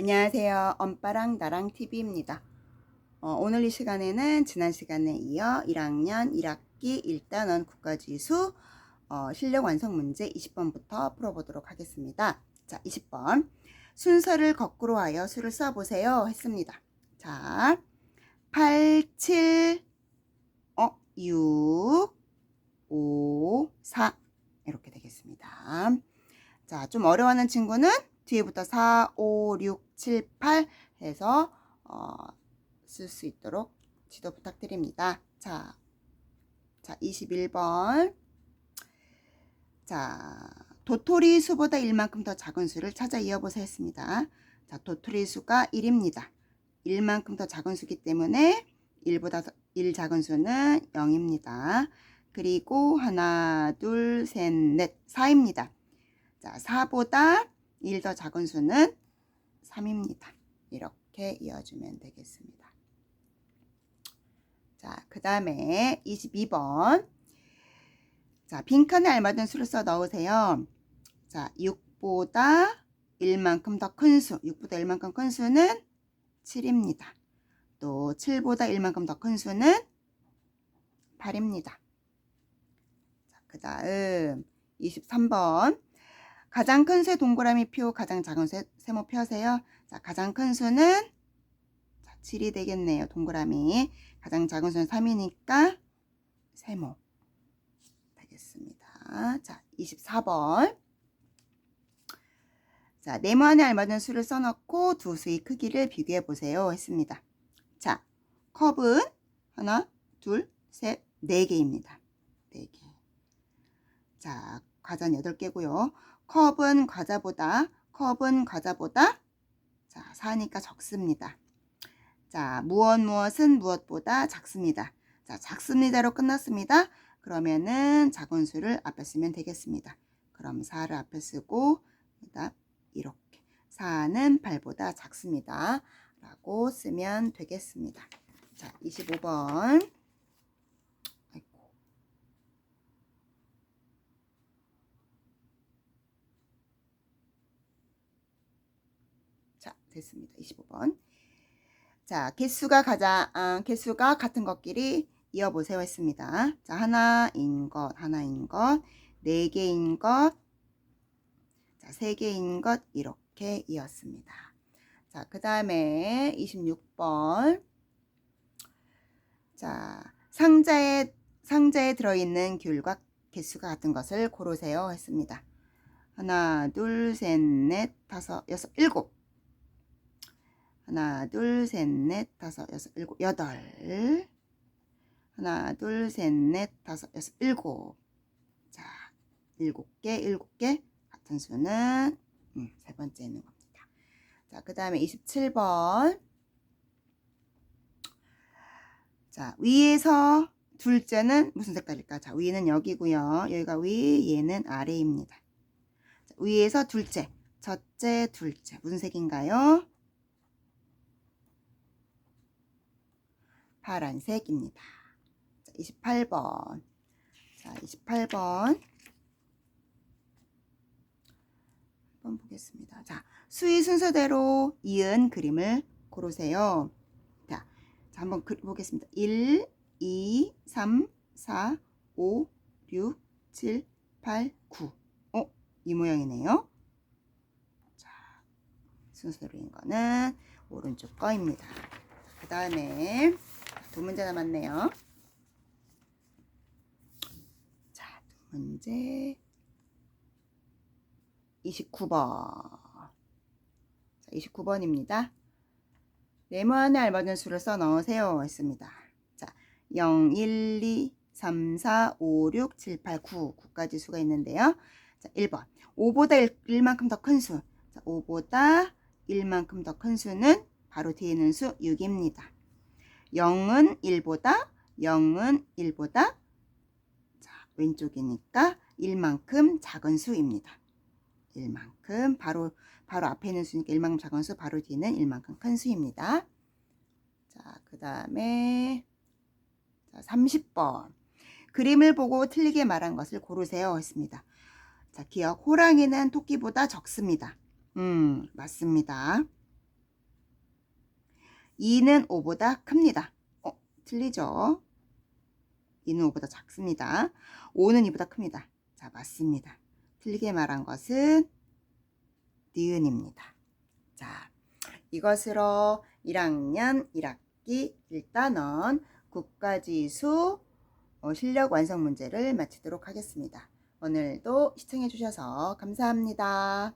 안녕하세요. 엄빠랑 나랑 TV입니다. 어, 오늘 이 시간에는 지난 시간에 이어 1학년 1학기 1단원 국가지수 어, 실력 완성 문제 20번부터 풀어보도록 하겠습니다. 자, 20번. 순서를 거꾸로 하여 수를 써보세요. 했습니다. 자, 8, 7, 어, 6, 5, 4. 이렇게 되겠습니다. 자, 좀 어려워하는 친구는 뒤에부터 4, 5, 6, 7, 8 해서 어, 쓸 수 있도록 지도 부탁드립니다. 자, 자 21번. 자, 도토리 수보다 1만큼 더 작은 수를 찾아 이어보세요 했습니다. 자, 도토리 수가 1입니다. 1만큼 더 작은 수기 때문에 1보다 1 작은 수는 0입니다. 그리고 하나, 둘, 셋, 넷, 4입니다. 자, 4보다 1 더 작은 수는 3입니다. 이렇게 이어주면 되겠습니다. 자, 그 다음에 22번. 자, 빈칸에 알맞은 수를 써 넣으세요. 자, 6보다 1만큼 더 큰 수, 6보다 1만큼 큰 수는 7입니다. 또 7보다 1만큼 더 큰 수는 8입니다. 자, 그 다음 23번. 가장 큰 수 동그라미 표, 가장 작은 수 세모 펴세요. 자, 가장 큰 수는 자, 7이 되겠네요. 동그라미. 가장 작은 수는 3이니까 세모 되겠습니다. 자, 24번. 자, 네모 안에 알맞은 수를 써놓고 두 수의 크기를 비교해 보세요. 했습니다. 자, 컵은 하나, 둘, 셋, 네 개입니다. 네 개. 자, 과자는 8개고요. 컵은 과자보다 컵은 과자보다 자, 4니까 적습니다. 자, 무엇 무엇은 무엇보다 작습니다. 자, 작습니다로 끝났습니다. 그러면은 작은 수를 앞에 쓰면 되겠습니다. 그럼 4를 앞에 쓰고 그다음 이렇게 4는 8보다 작습니다. 라고 쓰면 되겠습니다. 자, 25번. 아이고. 자, 됐습니다. 25번. 자, 개수가 가자, 아, 개수가 같은 것끼리 이어보세요 했습니다. 자, 하나인 것, 하나인 것, 네 개인 것, 자, 세 개인 것, 이렇게 이었습니다. 자, 그 다음에 26번. 자, 상자에, 상자에 들어있는 귤과 개수가 같은 것을 고르세요 했습니다. 하나, 둘, 셋, 넷, 다섯, 여섯, 일곱. 하나, 둘, 셋, 넷, 다섯, 여섯, 일곱, 여덟. 하나, 둘, 셋, 넷, 다섯, 여섯, 일곱. 자, 일곱 개, 일곱 개. 같은 수는 음, 세 번째 있는 겁니다. 자, 그 다음에 27번. 자, 위에서 둘째는 무슨 색깔일까? 자, 위는 여기고요. 여기가 위, 얘는 아래입니다. 자, 위에서 둘째, 첫째, 둘째. 무슨 색인가요? 파란색입니다. 자, 28번. 자, 28번. 한번 보겠습니다. 자, 수의 순서대로 이은 그림을 고르세요. 자, 자 한번 그, 보겠습니다. 1, 2, 3, 4, 5, 6, 7, 8, 9. 어, 이 모양이네요. 자, 순서대로인 거는 오른쪽 거입니다. 그 다음에 두 문제 남았네요. 자, 두 문제. 29번. 자, 29번입니다. 네모 안에 알맞은 수를 써 넣으세요. 했습니다. 자, 0, 1, 2, 3, 4, 5, 6, 7, 8, 9. 9까지 수가 있는데요. 자, 1번. 5보다 1, 만큼 더 큰 수. 자, 5보다 1만큼 더 큰 수는 바로 뒤에 있는 수 6입니다. 0은 1보다 0은 1보다 자, 왼쪽이니까 1만큼 작은 수입니다. 1만큼 바로 바로 앞에 있는 수니까 1만큼 작은 수 바로 뒤는 1만큼 큰 수입니다. 자, 그다음에 자, 30번. 그림을 보고 틀리게 말한 것을 고르세요 했습니다. 자, 기억 호랑이는 토끼보다 적습니다. 음, 맞습니다. 2는 5보다 큽니다. 어, 틀리죠? 2는 5보다 작습니다. 5는 2보다 큽니다. 자, 맞습니다. 틀리게 말한 것은 니은입니다. 자, 이것으로 1학년 1학기 1단원 국가지수 어, 실력 완성 문제를 마치도록 하겠습니다. 오늘도 시청해 주셔서 감사합니다.